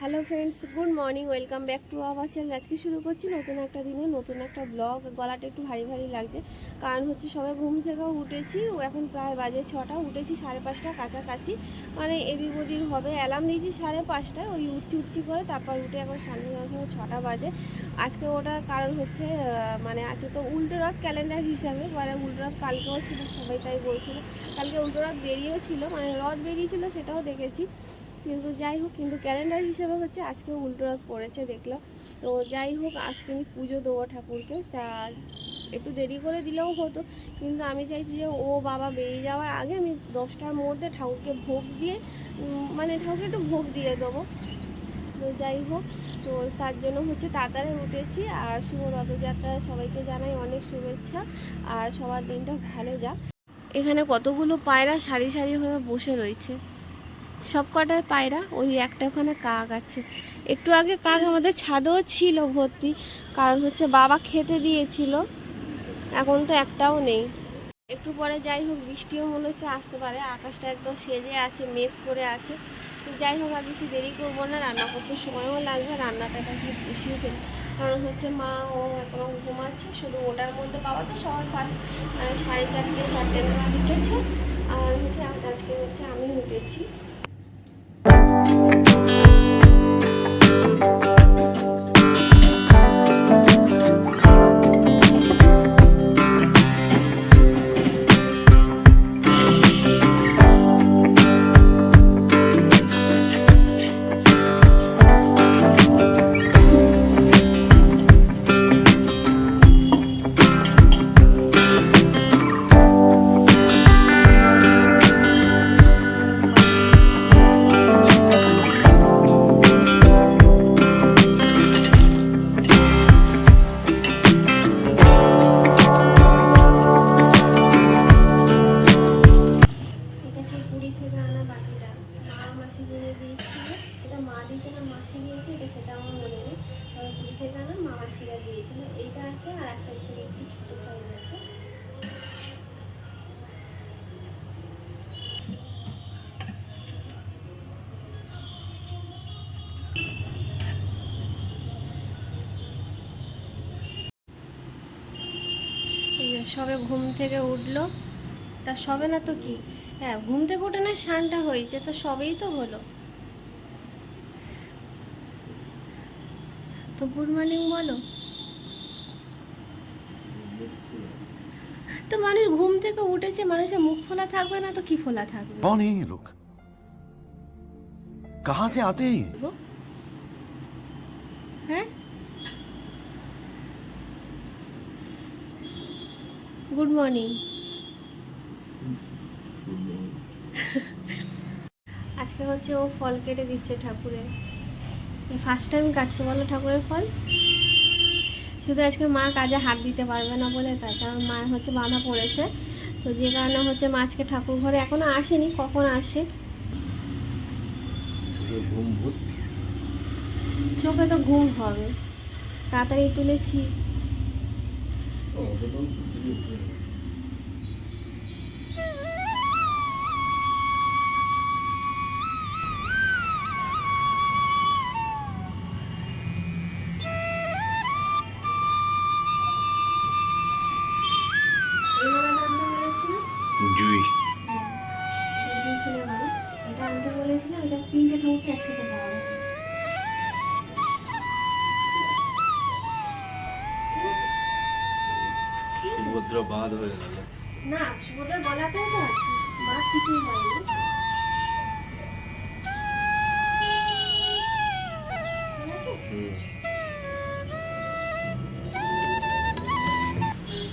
Hello friends good morning welcome back to our channel আজকে শুরু করছি নতুন একটা দিনে, নতুন একটা ব্লগ গলাটা একটু ভারী ভারী লাগছে। কারণ হচ্ছে সবাই ঘুম থেকে উঠেছি। এখন প্রায় বাজে ছটা। উঠেছি সাড়ে পাঁচটা কাছাকাছি। মানে এদিক ওদিক হবে। অ্যালার্ম দিয়েছি সাড়ে পাঁচটায়। ওই উঠছি উঠছি করে তারপর উঠে এখন সাড়ে নটা ছটা বাজে। আজকে ওটা কারণ হচ্ছে মানে আছে তো উল্টো রথ ক্যালেন্ডার হিসাবে। মানে উল্টো রথ কালকেও ছিল, সবাই তাই বলছিল। কালকে উল্টো রথ বেরিয়েও ছিল। মানে রথ বেরিয়েছিল সেটাও দেখেছি। কিন্তু যাই হোক, কিন্তু ক্যালেন্ডার হিসেবে হচ্ছে আজকে উল্টো রথ পড়েছে দেখলাম তো যাই হোক, আজকে আমি পুজো দেবো ঠাকুরকে। তা একটু দেরি করে দিলেও হতো, কিন্তু আমি চাইছি যে ও বাবা বেরিয়ে যাওয়ার আগে আমি দশটার মধ্যে ঠাকুরকে ভোগ দিয়ে মানে ঠাকুরকে একটু ভোগ দিয়ে দেবো। তো যাই হোক, তো তার জন্য হচ্ছে তাড়াতাড়ি উঠেছি, আর শুভ রথযাত্রা সবাইকে জানাই অনেক শুভেচ্ছা, আর সবার দিনটা ভালো যাক। এখানে কতগুলো পায়রা সারি সারি হয়ে বসে রয়েছে। সব কটায় পায়রা, ওই একটা ওখানে কাক আছে। একটু আগে কাক আমাদের ছাদেও ছিল ভর্তি, কারণ হচ্ছে বাবা খেতে দিয়েছিল, এখন তো একটাও নেই। একটু পরে যাই হোক, বৃষ্টিও মনে হচ্ছে আসতে পারে, আকাশটা একদম সেজে আছে, মেঘ করে আছে। তো যাই হোক, আর বেশি দেরি করব না, রান্না করতে সময়ও লাগবে, রান্নাটা একটু বসিয়ে ফেলি। কারণ হচ্ছে মা, ও এখনও ঘুমাচ্ছে, শুধু ওটার মধ্যে বাবা তো সবার ফার্স্ট মানে সাড়ে চারটে চারটে নাগাদ উঠেছে। আর হচ্ছে আজকে হচ্ছে আমি উঠেছি। এটা সবে ঘুম থেকে উঠলো তা সবে না তো কি হ্যাঁ ঘুম থেকে উঠে না শানটা হয়েছে তো সবেই তো হলো তো গুড মর্নিং বলো তো মানুষ ঘুম থেকে উঠেছে মানুষের মুখ ফোলা থাকবে না তো কি ফোলা থাকবে कौन है ये लोग कहां से आते हैं ये গো হ্যাঁ গুড মর্নিং। আজকে হচ্ছে ও ফল কেটে দিচ্ছে ঠাকুরের। ফার্স্ট টাইম কাটছে বলো ঠাকুরের ফল? শুধু আজকে মা কাজে হাত দিতে পারবে না বলে তাই কারণ মা হচ্ছে বাঁধা পড়েছে। তো যে কারণে হচ্ছে মা আজকে ঠাকুর ঘরে এখনও আসেনি কখন আসে? চোখে তো ঘুম হবে। তাড়াতাড়ি তুলেছি।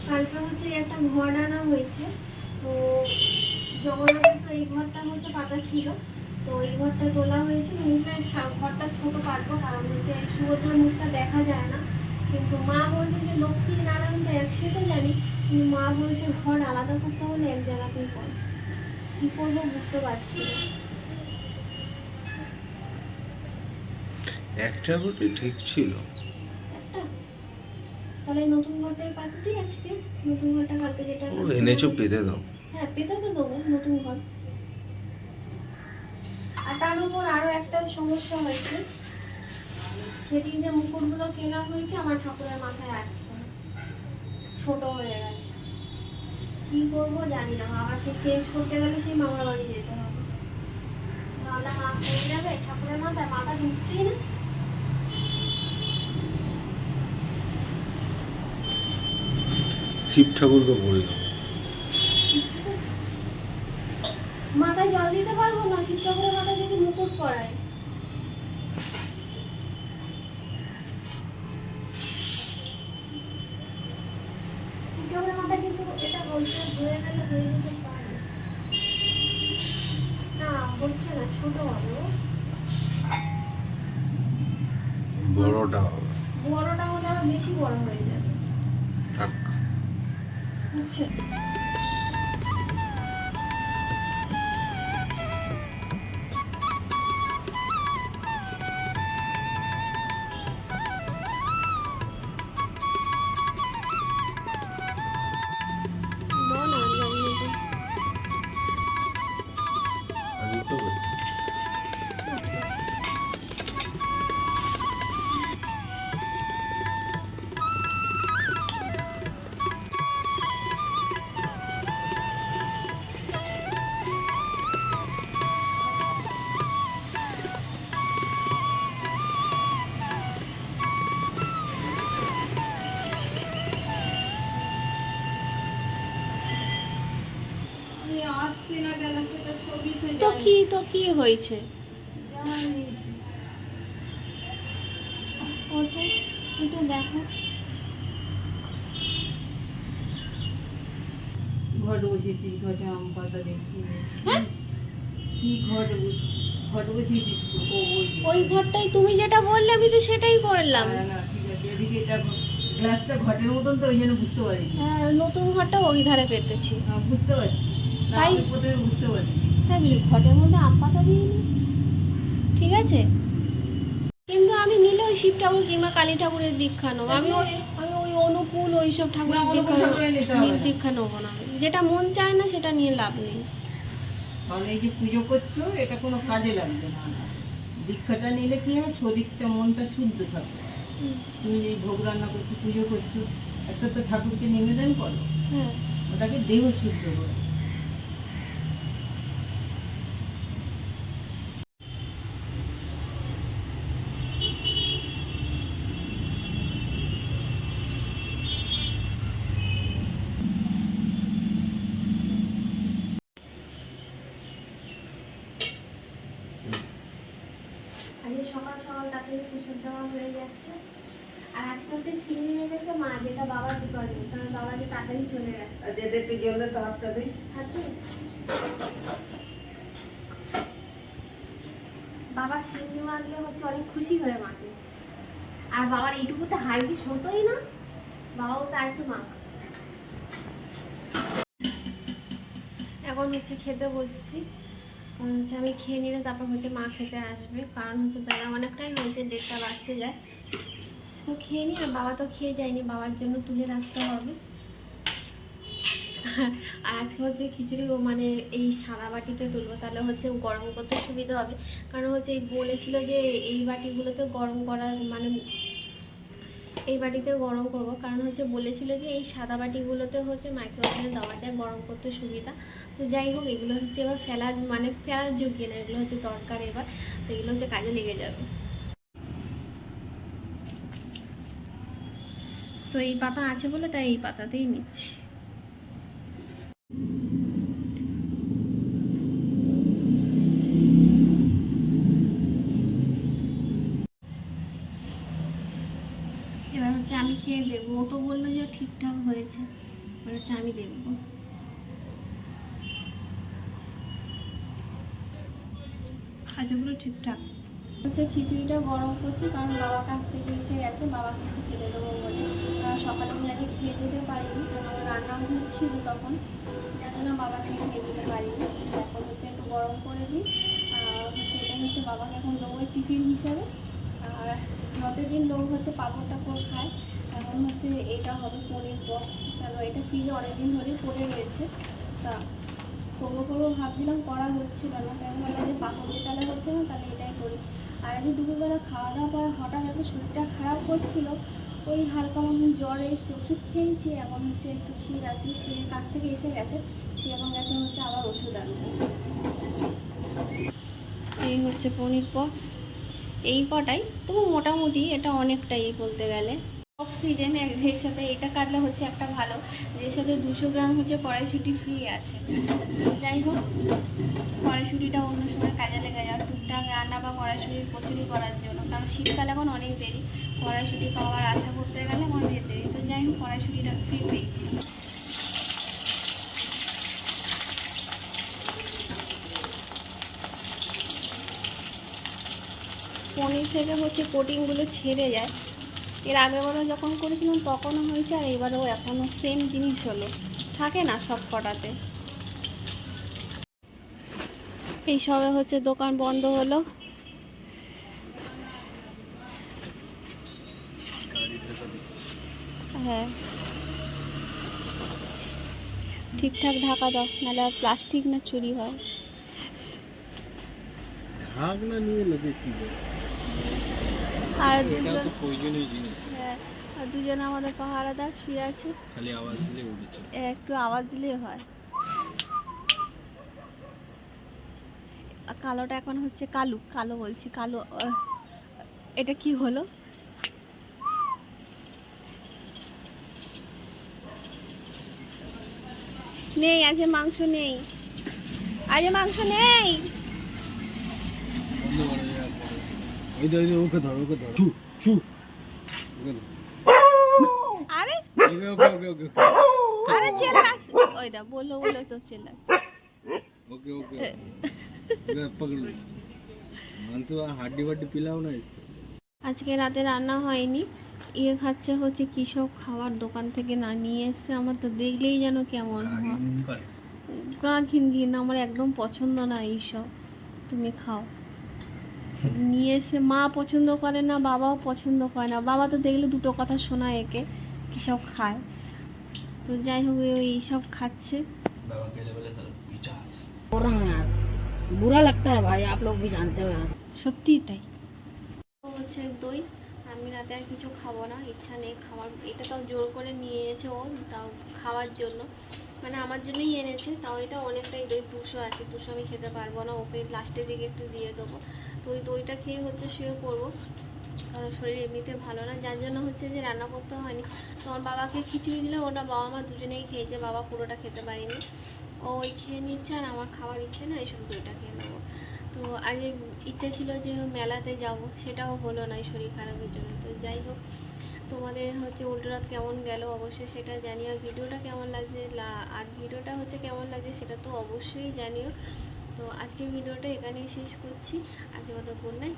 কালকে হচ্ছে একটা ঘর আনা হয়েছে। তো জগন্নাথের তো এই ঘরটা হচ্ছে পাতা ছিল। তো এই ঘরটা তোলা হয়েছে। ভেবেছিলাম ঘরটা ছোট পারব, কারণ হচ্ছে সুভদ্রার মুখটা দেখা যায় না। কিন্তু মা বলছে যে লক্ষ্মী নারায়ণ তো একসাথে জানি। মা বলছে ঘর আলাদা করতে হলে এক জায়গাতেই কর। কি করব বুঝতে পারছি একটা গুটি ঠিক ছিল। তাহলে নতুন ঘরটাই পাতে দিই আজকে। নতুন ঘরটা কালকে যেটা এনেছো পেতে দাও। হ্যাঁ পেতে তো দেবো নতুন ঘর। আর তার উপর আরও একটা সমস্যা হয়েছে। সেদিন যে মুকুটগুলো কেনা হয়েছে আমার ঠাকুরের মাথায় আসছে না। ছোট হয়ে গেছে। কি করব জানি না আবার সে চেঞ্জ করতে গেলে সেই মামার বাড়ি যেতে হবে। তাহলে মা পড়ে যাবে ঠাকুরের মাথায় মাথা ঢুকছেই না। শিব ঠাকুরকে বলে দাও। মাথায় জল দিতে পারব না? শিব ঠাকুরের মাথায় যদি মুকুট পরায় শিব ঠাকুরের মাথায় কিন্তু এটা বলছে হয়ে গেলে হয়ে যেতে পারে না হচ্ছে না ছোট হবে। বড়টা হবে। বড়টা হলে আরও বেশি বড় হয়ে যাবে। থাক। আসছে না কেন সেটা ছবি তো কি তো কি হয়েছে? ওটা ওটা দেখো। ঘট বসেছিস ঘটে আম পাতা দেখছি। হ্যাঁ? কি ঘট ঘট? ও ওই ওই ঘরটাই তুমি যেটা বললে আমি তো সেটাই করলাম। না, না, ঠিক আছে এদিকে এটা গ্লাসটা ঘটের মতন তো ওই জন্য বুঝতে পারিনি। হ্যাঁ নতুন ঘরটা ওই ধারে পেতেছি। হ্যাঁ, বুঝতে পারছি। তাই? বুঝতে পারিনি তাই বলি ঘটের মধ্যে আম পাতা দিইনি ঠিক আছে? কিন্তু আমি নিলে ওই শিব ঠাকুর কিংবা কালী ঠাকুরের দীক্ষা নেব। আমি আমি ওই অনুকূল ওইসব ঠাকুরের দীক্ষা। দীক্ষা নেব না। যেটা মন চায় না সেটা নিয়ে লাভ নেই। কারণ এই যে পুজো করছ এটা কোনো কাজে লাগবে না। দীক্ষাটা নিলে কি হয় শরীরটা মনটা শুদ্ধ থাকে হুম, তুমি যে ভোগ রান্না করছ পুজো করছ একটা তো ঠাকুরকে নিবেদন করো। হ্যাঁ। ওটাকে দেহ শুদ্ধ করো আজকে সকাল সকাল তাকে কুসুম দেওয়া হয়ে যাচ্ছে। আর আজকে হচ্ছে সিঙ্গি রেখেছে মা যেটা বাবা দোকানে কারণ বাবা যে তাড়াতাড়ি চলে গেছে। আর জলে তো হাতটা দিই বাবা সিঙ্গি মারলে হচ্ছে অনেক খুশি হয়ে মাকে আর বাবার এইটুকুতে হাড়ি হতোই না? বাবাও তার একটু মা এখন হচ্ছে খেতে বসছি। হচ্ছে আমি খেয়ে নিলে তারপর হচ্ছে মা খেতে আসবে। কারণ হচ্ছে বেলা অনেকটাই হয়েছে ডেটটা বাজতে যায়। তো খেয়ে নি, আর বাবা তো খেয়ে যায়নি, বাবার জন্য তুলে রাখতে হবে। আর আজকে হচ্ছে খিচুড়ি মানে এই সাদা বাটিতে তুলবো, তাহলে হচ্ছে গরম করতে সুবিধা হবে। কারণ হচ্ছে বলেছিল যে এই বাটিগুলোতে গরম করা মানে এই বাটিতে গরম করব। কারণ হচ্ছে বলেছিল যে এই সাদা বাটিগুলোতে হচ্ছে মাইক্রোওভেনে দেওয়া যায় গরম করতে সুবিধা। তো যাই হোক, এগুলো হচ্ছে এবার ফেলা মানে ফেলার যোগ্য না, এগুলো হচ্ছে দরকার এবার। তো এগুলো হচ্ছে কাজে লেগে যাবে। তো এই পাতা আছে বলে তাই এই পাতাতেই নিচ্ছি এবার হচ্ছে আমি খেয়ে দেখব ও তো বলল যে ঠিকঠাক হয়েছে, এবার হচ্ছে আমি দেখব। খাজাগুলো ঠিকঠাক। হচ্ছে খিচুড়িটা গরম করছি, কারণ বাবা কাছ থেকে এসে গেছে, বাবাকে একটু খেতে দেবো বলে। সকালে আমি আগে খেয়ে যেতে পারিনি কারণ আমার রান্না হচ্ছিল তখন। যার জন্য বাবাকে খেয়ে দিতে পারিনি। এখন হচ্ছে একটু গরম করে দিই। হচ্ছে এটা হচ্ছে বাবাকে এখন দেবো টিফিন হিসাবে। আর প্রতিদিন লোক হচ্ছে পাঁপড় টাপড় খায় এখন হচ্ছে এটা হবে পনির বক্স কারণ এটা ফ্রিজে অনেকদিন ধরেই পড়ে রয়েছে। তা করব করব ভাবছিলাম করা হচ্ছিল না তাই ভাবলাম যে পাঁপড় দিয়ে তাহলে হচ্ছে না, তাহলে এটাই করি। আর আজকে দুপুরবেলা খাওয়া দাওয়া পরে হঠাৎ এত শরীরটা খারাপ করছিল, ওই হালকা মতন জ্বর এসে ওষুধ খেয়েছি, এখন হচ্ছে একটু ঠিক আছে। সে কাছ থেকে এসে গেছে, সে এখন গেছে হচ্ছে আবার ওষুধ আনতে। এই হচ্ছে পনির পপস এই কটাই, তবু মোটামুটি এটা অনেকটাই বলতে গেলে। অক্সিজেন এর সাথে এটা কাটলে হচ্ছে একটা ভালো। এর সাথে দুশো গ্রাম হচ্ছে কড়াইশুটি ফ্রি আছে। যাই হোক, কড়াইশুটিটা অন্য সময় কাজে লেগে যায় টুকটাক রান্না বা কড়াইশুটির কচুরি করার জন্য। কারণ শীতকালে এখন অনেক দেরি। কড়াইশুটি পাওয়ার আশা করতে গেলে অনেক দেরি। তো যাই হোক, কড়াইশুটিটা ফ্রি পেয়েছি। পনির থেকে হচ্ছে কোটিংগুলো ছেড়ে যায়। এর আগেবারও যখন করেছিলাম, তখনও হয়েছে, আর এবারেও এখনও সেম জিনিস হলো। থাকে না সব কটাতে। এই সবে হচ্ছে দোকান বন্ধ হলো। হ্যাঁ। ঠিকঠাক ঢাকা দাও, নাহলে প্লাস্টিক না চুরি হয়। ঢাকনা নিয়ে লোকে কি আর দুজন প্রয়োজনীয় জিনিস। হ্যাঁ আর দুজন আমাদের পাহারাদার শুয়ে আছে। খালি আওয়াজ দিলে উঠেছে একটু আওয়াজ দিলেই হয়। কালোটা এখন হচ্ছে কালু কালো বলছি কালো এটা কি হলো? নেই আজকে মাংস নেই। আজকে মাংস নেই বন্ধ করা যায় ওই তো ওই তো ওকে ধর ওকে ধর ছু ছু ওকে ধর আরে ওকে ওকে ওকে ওকে আরে চেল্লাস ওই দা বললো বললো তো চেল্লাস ओके ओके ओके पकड़ लो मानसू हड्डी वड्डी पिलाओ ना इसको আজকে রাতে রান্না হয়নি ইয়ে খাচ্ছে হচ্ছে কৃষক খাবার দোকান থেকে না নিয়ে এসছে আমার তো দেখলেই যেন কেমন হয় গা ঘিন ঘিন আমার একদম পছন্দ না এইসব তুমি খাও নিয়ে এসে মা পছন্দ করে না বাবাও পছন্দ করে না। বাবা তো দেখলে দুটো কথা শোনায় একে কি সব খায়। তো যাই হোক ওই সব খাচ্ছে। হ্যাঁ, বুড়া লাগতা হ্যাঁ ভাই আপ লোক জানতে সত্যি তাই। হচ্ছে দই আমি রাতে আর কিছু খাব না ইচ্ছা নেই খাওয়ার। এটা তো জোর করে নিয়ে এনেছে ও তাও খাওয়ার জন্য। মানে আমার জন্যই এনেছে তাও এটা অনেকটাই দই দুশো আছে দুশো আমি খেতে পারব না ওকে লাস্টের দিকে একটু দিয়ে দেবো। তো ওই দইটা খেয়ে হচ্ছে শুয়ে পড়ব কারণ শরীর এমনিতে ভালো না, যার জন্য হচ্ছে যে রান্না করতে হয়নি। তো আমার বাবাকে খিচুড়ি দিলে ওটা বাবা মা দুজনেই খেয়েছে, বাবা পুরোটা খেতে পারিনি। ও ওই খেয়ে নিচ্ছে আর আমার খাওয়ার ইচ্ছে না এই শুধু দইটা খেয়ে নেব। তো আজ ইচ্ছে ছিল যে মেলাতে যাব, সেটাও হলো না শরীর খারাপের জন্য। তো যাই হোক, তোমাদের হচ্ছে উল্টো রাত কেমন গেল অবশ্যই সেটা জানিও। ভিডিওটা কেমন লাগছে আর ভিডিওটা হচ্ছে কেমন লাগছে সেটা তো অবশ্যই জানিও। তো আজকে ভিডিওটা এখানেই শেষ করছি। আজকে কথা টাটা